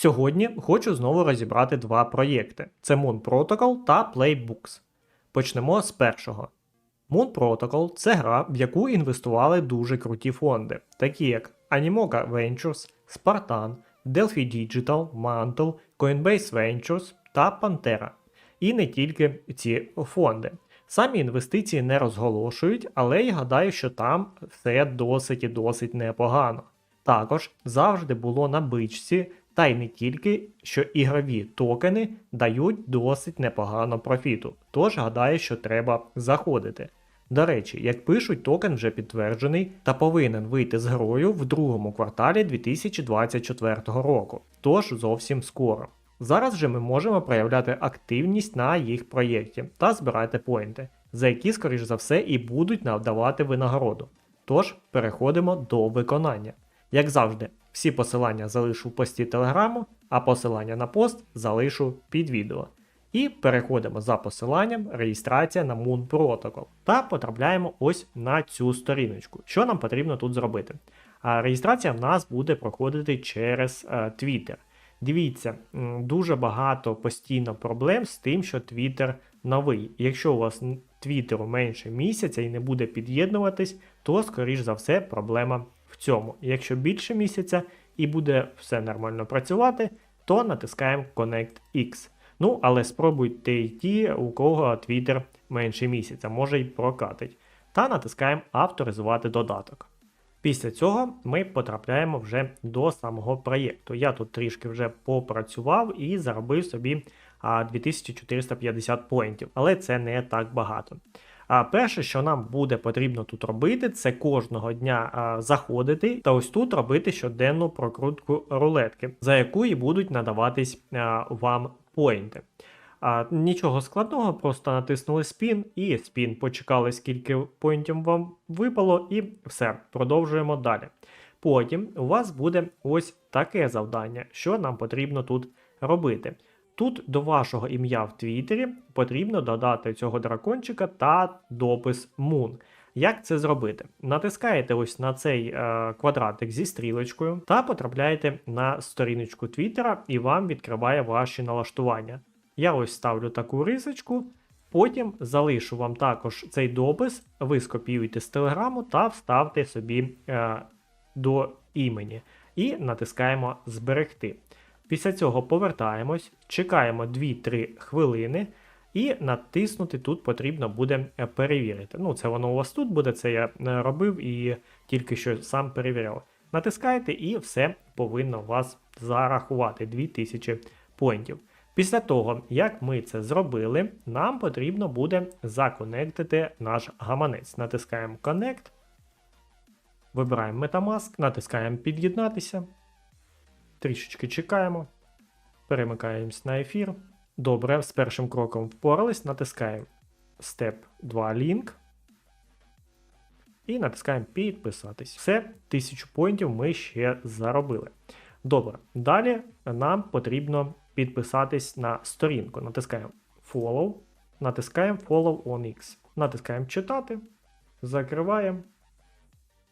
Сьогодні хочу знову розібрати два проєкти: це Moon Protocol та Playbooks. Почнемо з першого. Moon Protocol це гра, в яку інвестували дуже круті фонди, такі як Animoca Ventures, Spartan, Delphi Digital, Mantle, Coinbase Ventures та Pantera. І не тільки ці фонди. Самі інвестиції не розголошують, але я гадаю, що там все досить і досить непогано. Також завжди було на бичці, та й не тільки, що ігрові токени дають досить непогано профіту. Тож гадаю, що треба заходити. До речі, як пишуть, токен вже підтверджений та повинен вийти з грою в другому кварталі 2024 року, тож зовсім скоро. Зараз же ми можемо проявляти активність на їх проєкті та збирати поінти, за які, скоріш за все, і будуть надавати винагороду. Тож переходимо до виконання. Як завжди, всі посилання залишу в пості телеграму, а посилання на пост залишу під відео. І переходимо за посиланням реєстрація на Moon Protocol та потрапляємо ось на цю сторіночку. Що нам потрібно тут зробити? А реєстрація в нас буде проходити через е, Twitter. Дивіться, дуже багато постійно проблем з тим, що Twitter новий. Якщо у вас Твіттеру менше місяця і не буде під'єднуватись, то, скоріш за все, проблема цьому. Якщо більше місяця і буде все нормально працювати, то натискаємо Connect X. Ну, але спробуйте й ті, у кого Twitter менше місяця, може й прокатить. Та натискаємо Авторизувати додаток. Після цього ми потрапляємо вже до самого проєкту. Я тут трішки вже попрацював і заробив собі 2450 поінтів, але це не так багато. А перше, що нам буде потрібно тут робити, це кожного дня заходити та ось тут робити щоденну прокрутку рулетки, за яку і будуть надаватись вам поінти. А, нічого складного, просто натиснули спін і спін. Почекали, скільки поінтів вам випало, і все, продовжуємо далі. Потім у вас буде ось таке завдання, що нам потрібно тут робити. Тут до вашого ім'я в Твіттері потрібно додати цього дракончика та допис Moon. Як це зробити? Натискаєте ось на цей е, квадратик зі стрілочкою та потрапляєте на сторіночку Твіттера і вам відкриває ваші налаштування. Я ось ставлю таку рисочку, потім залишу вам також цей допис, ви скопіюєте з телеграму та вставте собі е, до імені. І натискаємо Зберегти. Після цього повертаємось, чекаємо 2-3 хвилини, і натиснути тут потрібно буде е, перевірити. Ну, це воно у вас тут буде, це я е, робив і тільки що сам перевіряв. Натискаєте і все повинно вас зарахувати 2000 поінтів. Після того, як ми це зробили, нам потрібно буде законектити наш гаманець. Натискаємо Connect, вибираємо Metamask, натискаємо Під'єднатися. Трішечки чекаємо, перемикаємось на ефір. Добре, з першим кроком впорались, натискаємо Step 2 Link. І натискаємо підписатись. Все, 1000 поінтів ми ще заробили. Добре, далі нам потрібно підписатись на сторінку. Натискаємо Follow, натискаємо Follow on X. Натискаємо читати, закриваємо.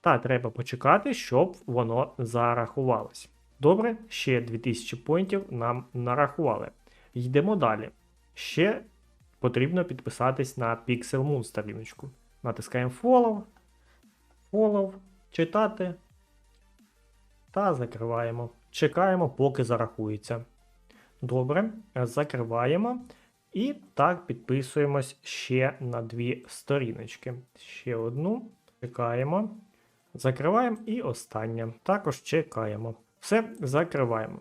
Та треба почекати, щоб воно зарахувалось. Добре, ще 2000 поінтів нам нарахували. Йдемо далі. Ще потрібно підписатись на Pixel Moon сторіночку. Натискаємо Follow, Follow, читати та закриваємо. Чекаємо, поки зарахується. Добре, закриваємо. І так підписуємось ще на дві сторіночки. Ще одну. Чекаємо. Закриваємо і останнє. Також чекаємо. Все, закриваємо.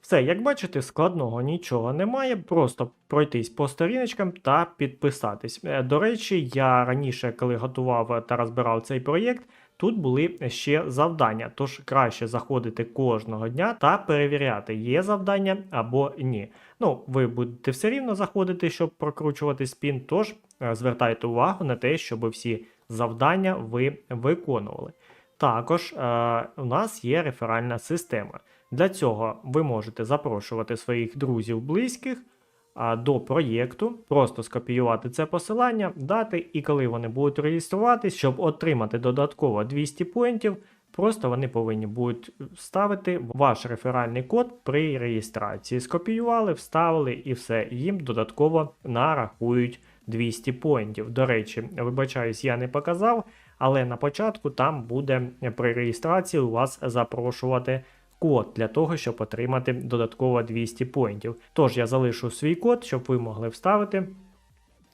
Все, як бачите, складного нічого немає, просто пройтись по сторіночкам та підписатись. Е, До речі, я раніше, коли готував та розбирав цей проєкт, тут були ще завдання, тож краще заходити кожного дня та перевіряти, є завдання або ні. Ну, ви будете все рівно заходити, щоб прокручувати спін, тож е, звертайте увагу на те, щоб всі завдання ви виконували. Також е, у нас є реферальна система. Для цього ви можете запрошувати своїх друзів, близьких а, до проєкту, просто скопіювати це посилання, дати, і коли вони будуть реєструватись, щоб отримати додатково 200 поінтів, просто вони повинні будуть вставити ваш реферальний код при реєстрації. Скопіювали, вставили і все. Їм додатково нарахують 200 поінтів. До речі, вибачаюсь, я не показав, але на початку там буде при реєстрації у вас запрошувати код для того, щоб отримати додатково 200 поінтів. Тож я залишу свій код, щоб ви могли вставити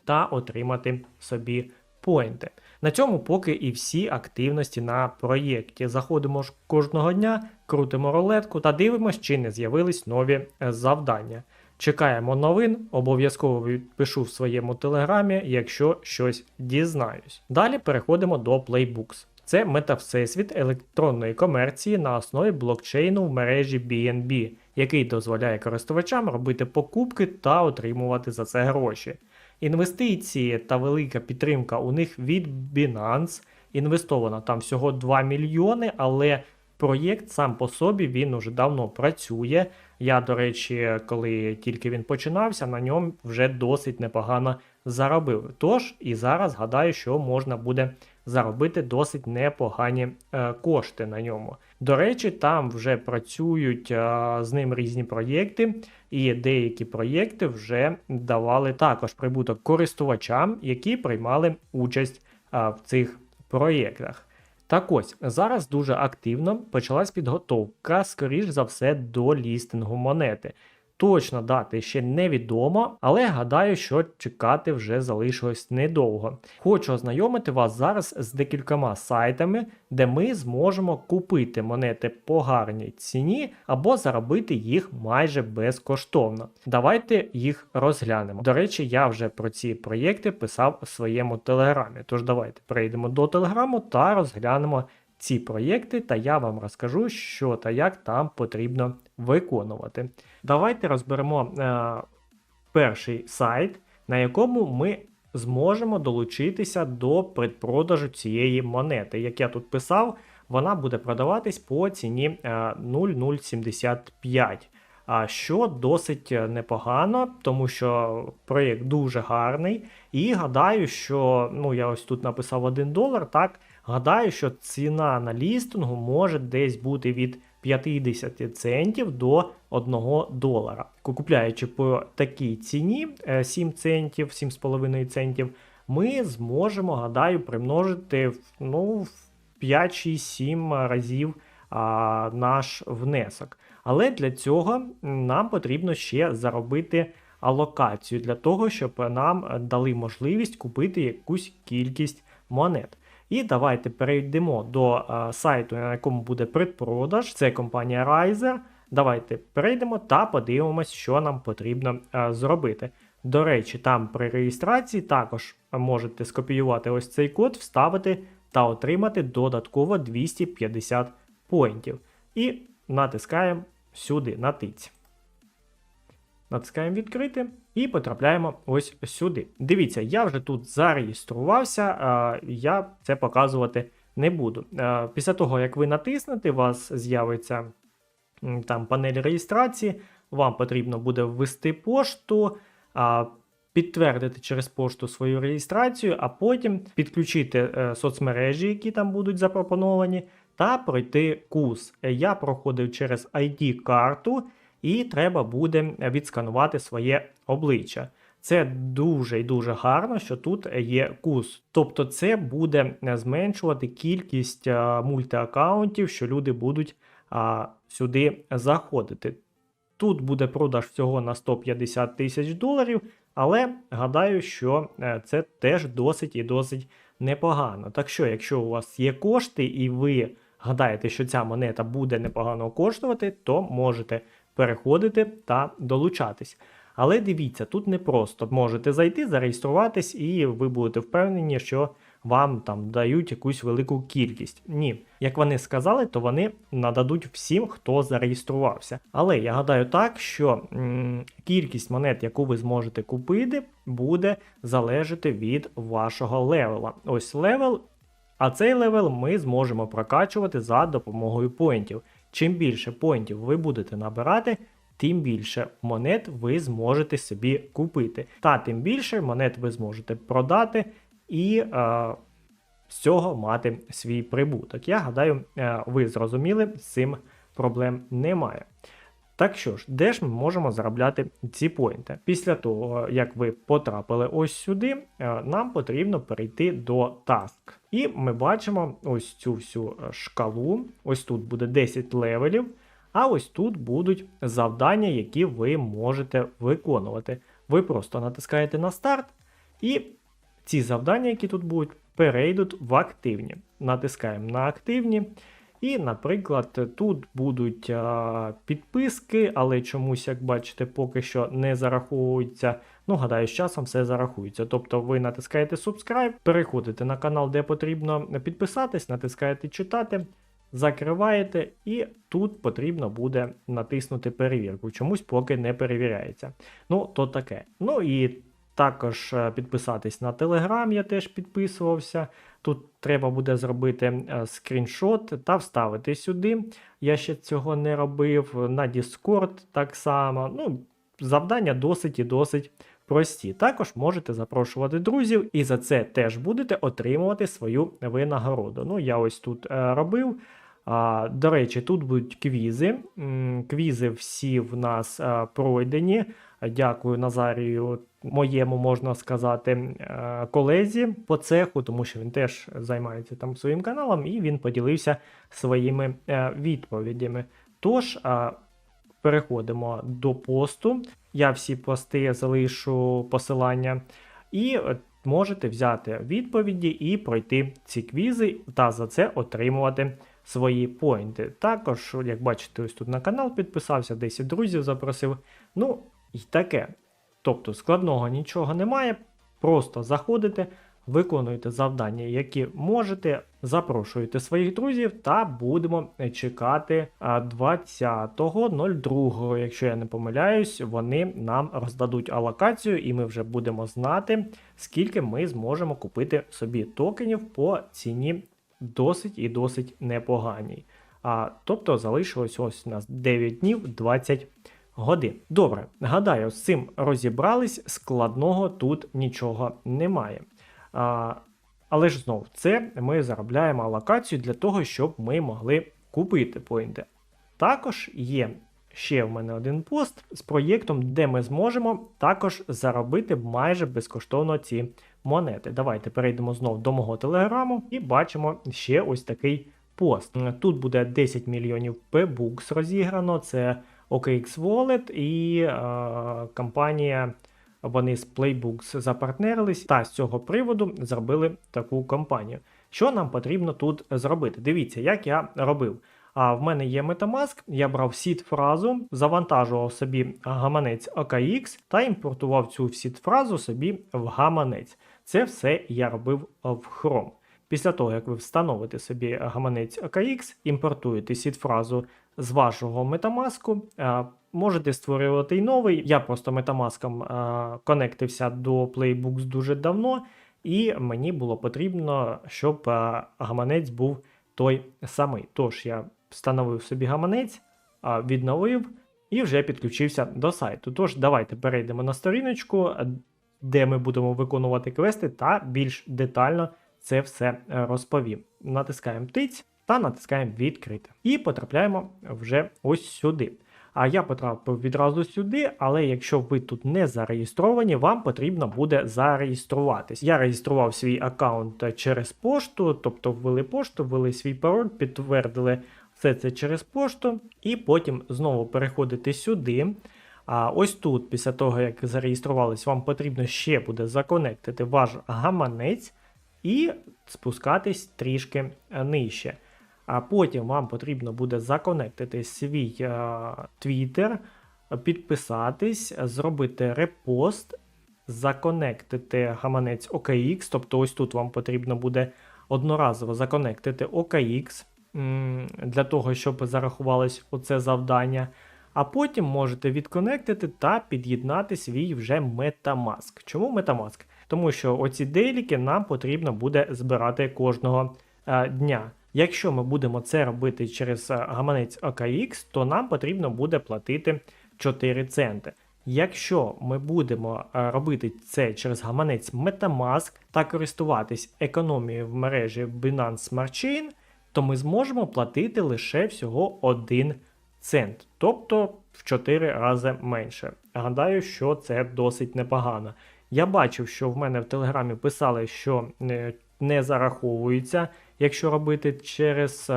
та отримати собі поінти. На цьому поки і всі активності на проєкті. Заходимо ж кожного дня, крутимо рулетку та дивимося, чи не з'явились нові завдання. Чекаємо новин, обов'язково відпишу в своєму телеграмі, якщо щось дізнаюсь. Далі переходимо до Playbooks. Це метавсесвіт електронної комерції на основі блокчейну в мережі BNB, який дозволяє користувачам робити покупки та отримувати за це гроші. Інвестиції та велика підтримка у них від Binance. Інвестовано там всього 2 мільйони, але проєкт сам по собі він уже давно працює. Я, до речі, коли тільки він починався, на ньому вже досить непогано заробив. Тож і зараз гадаю, що можна буде заробити досить непогані е, кошти на ньому. До речі, там вже працюють е, з ним різні проєкти, і деякі проєкти вже давали також прибуток користувачам, які приймали участь е, в цих проєктах. Так ось зараз дуже активно почалась підготовка, скоріш за все, до лістингу монети. Точно дати ще невідомо, але гадаю, що чекати вже залишилось недовго. Хочу ознайомити вас зараз з декількома сайтами, де ми зможемо купити монети по гарній ціні або заробити їх майже безкоштовно. Давайте їх розглянемо. До речі, я вже про ці проєкти писав у своєму телеграмі. Тож давайте перейдемо до телеграму та розглянемо ці проєкти, та я вам розкажу, що та як там потрібно виконувати. Давайте розберемо е, перший сайт, на якому ми зможемо долучитися до предпродажу цієї монети. Як я тут писав, вона буде продаватись по ціні е, 0,075. А що досить непогано, тому що проєкт дуже гарний. І гадаю, що ну я ось тут написав 1 долар. Так, гадаю, що ціна на лістингу може десь бути від 50 центів до 1 долара. Купляючи по такій ціні 7 центів, 7,5 центів, ми зможемо, гадаю, примножити ну, в 5-6-7 разів а, наш внесок. Але для цього нам потрібно ще заробити алокацію для того, щоб нам дали можливість купити якусь кількість монет. І давайте перейдемо до а, сайту, на якому буде предпродаж. Це компанія Riser. Давайте перейдемо та подивимось, що нам потрібно а, зробити. До речі, там при реєстрації також можете скопіювати ось цей код, вставити та отримати додатково 250 поінтів. І натискаємо сюди на тиць. Натискаємо відкрити і потрапляємо ось сюди. Дивіться, я вже тут зареєструвався, я це показувати не буду. Після того, як ви натиснете, у вас з'явиться там панель реєстрації, вам потрібно буде ввести пошту, підтвердити через пошту свою реєстрацію, а потім підключити е, соцмережі, які там будуть запропоновані, та пройти курс. Я проходив через ID-карту, і треба буде відсканувати своє обличчя. Це дуже і дуже гарно, що тут є курс. Тобто, це буде зменшувати кількість мультиаккаунтів, що люди будуть сюди заходити. Тут буде продаж всього на 150 тисяч доларів, але гадаю, що е, це теж досить і досить непогано. Так що, якщо у вас є кошти і ви гадаєте, що ця монета буде непогано коштувати, то можете переходити та долучатись. Але дивіться, тут не просто можете зайти, зареєструватись, і ви будете впевнені, що вам там дають якусь велику кількість. Ні, як вони сказали, то вони нададуть всім, хто зареєструвався. Але я гадаю так, що м, кількість монет, яку ви зможете купити, буде залежати від вашого левела. Ось левел, а цей левел ми зможемо прокачувати за допомогою поінтів. Чим більше поінтів ви будете набирати, тим більше монет ви зможете собі купити. Та тим більше монет ви зможете продати і е, з цього мати свій прибуток. Я гадаю, е, ви зрозуміли, з цим проблем немає. Так що ж, де ж ми можемо заробляти ці поінти? Після того, як ви потрапили ось сюди, е, нам потрібно перейти до Task. І ми бачимо ось цю всю е, шкалу. Ось тут буде 10 левелів, а ось тут будуть завдання, які ви можете виконувати. Ви просто натискаєте на старт, і ці завдання, які тут будуть, перейдуть в активні. Натискаємо на активні. І, наприклад, тут будуть а, підписки, але чомусь, як бачите, поки що не зараховуються. Ну, гадаю, з часом все зарахується. Тобто ви натискаєте subscribe, переходите на канал, де потрібно підписатись, натискаєте читати, закриваєте, і тут потрібно буде натиснути перевірку. Чомусь поки не перевіряється. Ну, то таке. Ну і також е, підписатись на Telegram, я теж підписувався. Тут треба буде зробити е, скріншот та вставити сюди. Я ще цього не робив. На Discord так само. Ну, завдання досить і досить прості. Також можете запрошувати друзів, і за це теж будете отримувати свою винагороду. Ну, я ось тут е, робив. А, До речі, тут будуть квізи. Квізи всі в нас е, пройдені. Дякую Назарію, моєму можна сказати, е, колезі по цеху, тому що він теж займається там своїм каналом і він поділився своїми відповідями. Тож, переходимо до посту. Я всі пости залишу посилання. І е, можете взяти відповіді і пройти ці квізи, та за це отримувати свої поінти. Також, як бачите, ось тут на канал підписався, 10 друзів запросив. Ну, і таке. Тобто складного нічого немає. Просто заходите, виконуєте завдання, які можете, запрошуєте своїх друзів, та будемо чекати а, 20.02. Якщо я не помиляюсь, вони нам роздадуть алокацію, і ми вже будемо знати, скільки ми зможемо купити собі токенів по ціні досить і досить непоганій. А, тобто залишилось ось у нас 9 днів 20 годин. Добре, гадаю, з цим розібрались, складного тут нічого немає. Але ж знов, це ми заробляємо алокацію для того, щоб ми могли купити поінти. Також є ще в мене один пост з проєктом, де ми зможемо також заробити майже безкоштовно ці монети. Давайте перейдемо знову до мого телеграму і бачимо ще ось такий пост. Тут буде 10 мільйонів P-Books розіграно. Це OKX Wallet і е, компанія. Вони з Playbooks запартнерились та з цього приводу зробили таку компанію. Що нам потрібно тут зробити? Дивіться, як я робив. А в мене є Metamask, я брав сід фразу, завантажував собі гаманець OKX та імпортував цю сід фразу собі в гаманець. Це все я робив в Chrome. Після того, як ви встановите собі гаманець OKX, імпортуєте сід фразу з вашого Metamask, можете створювати й новий. Я просто Metamask конектився до Playbooks дуже давно, і мені було потрібно, щоб гаманець був той самий. Тож я встановив собі гаманець, відновив і вже підключився до сайту. Тож, давайте перейдемо на сторіночку, де ми будемо виконувати квести, та більш детально це все розповім. Натискаємо тиць та натискаємо відкрити. І потрапляємо вже ось сюди. А я потрапив відразу сюди, але якщо ви тут не зареєстровані, вам потрібно буде зареєструватись. Я реєстрував свій аккаунт через пошту, тобто ввели пошту, ввели свій пароль, підтвердили все це через пошту, і потім знову переходите сюди. А ось тут, після того, як зареєструвались, вам потрібно ще буде законектити ваш гаманець і спускатись трішки нижче. А потім вам потрібно буде законектити свій е, Twitter, підписатись, зробити репост, законектити гаманець OKX, тобто ось тут вам потрібно буде одноразово законектити OKX для того, щоб зарахувалось оце завдання. А потім можете відконектити та під'єднати свій вже Metamask. Чому Metamask? Тому що оці дейліки нам потрібно буде збирати кожного е, дня. Якщо ми будемо це робити через е, гаманець OKX, то нам потрібно буде платити 4 центи. Якщо ми будемо е, робити це через гаманець Metamask та користуватись економією в мережі Binance Smart Chain, то ми зможемо платити лише всього 1 цент, тобто в 4 рази менше. Гадаю, що це досить непогано. Я бачив, що в мене в Телеграмі писали, що е, не зараховується, якщо робити через е,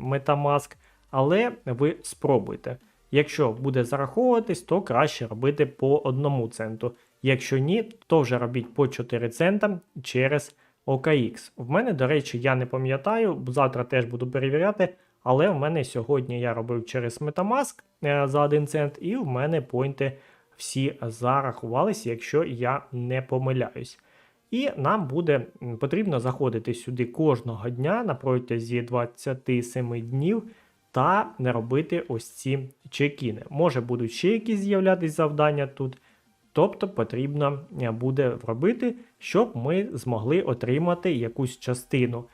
Metamask, але ви спробуйте. Якщо буде зараховуватись, то краще робити по 1 центу. Якщо ні, то вже робіть по 4 цента через OKX. В мене, до речі, я не пам'ятаю, завтра теж буду перевіряти, але в мене сьогодні я робив через Metamask е, за 1 цент, і в мене поінти всі зарахувалися, якщо я не помиляюсь. І нам буде потрібно заходити сюди кожного дня на протязі 27 днів та не робити ось ці чекіни. Може будуть ще якісь з'являтися завдання тут. Тобто потрібно е, буде робити, щоб ми змогли отримати якусь частину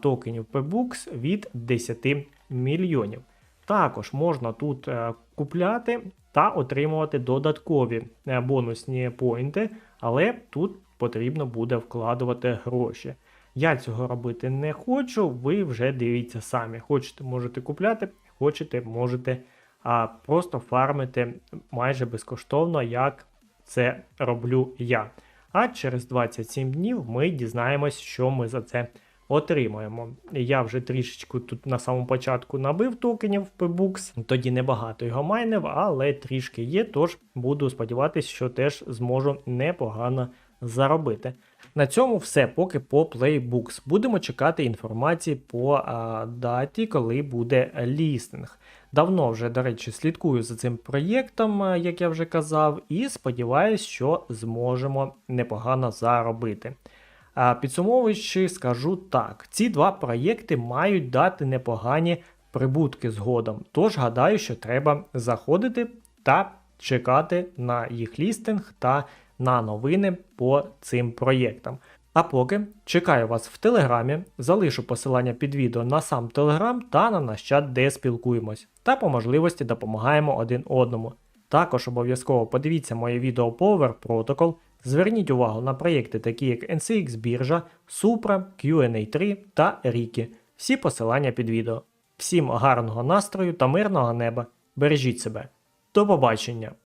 токенів PBooks від 10 мільйонів. Також можна тут е, купляти та отримувати додаткові е, бонусні поінти, але тут потрібно буде вкладувати гроші. Я цього робити не хочу, ви вже дивіться самі. Хочете, можете купляти, хочете, можете а, просто фармити майже безкоштовно, як це роблю я. А через 27 днів ми дізнаємось, що ми за це отримаємо. Я вже трішечку тут на самому початку набив токенів в PBooks, тоді небагато його майнив, але трішки є, тож буду сподіватися, що теж зможу непогано заробити. На цьому все поки по Playbooks. Будемо чекати інформації по а, даті, коли буде лістинг. Давно вже, до речі, слідкую за цим проєктом, як я вже казав, і сподіваюся, що зможемо непогано заробити. А, підсумовуючи, скажу так: ці два проєкти мають дати непогані прибутки згодом. Тож гадаю, що треба заходити та чекати на їх лістинг та на новини по цим проєктам. А поки чекаю вас в Телеграмі, залишу посилання під відео на сам Телеграм та на наш чат, де спілкуємось, та по можливості допомагаємо один одному. Також обов'язково подивіться моє відео по Over Protocol, зверніть увагу на проєкти, такі як NCX біржа, Supra, QNA3 та Riki. Всі посилання під відео. Всім гарного настрою та мирного неба. Бережіть себе. До побачення!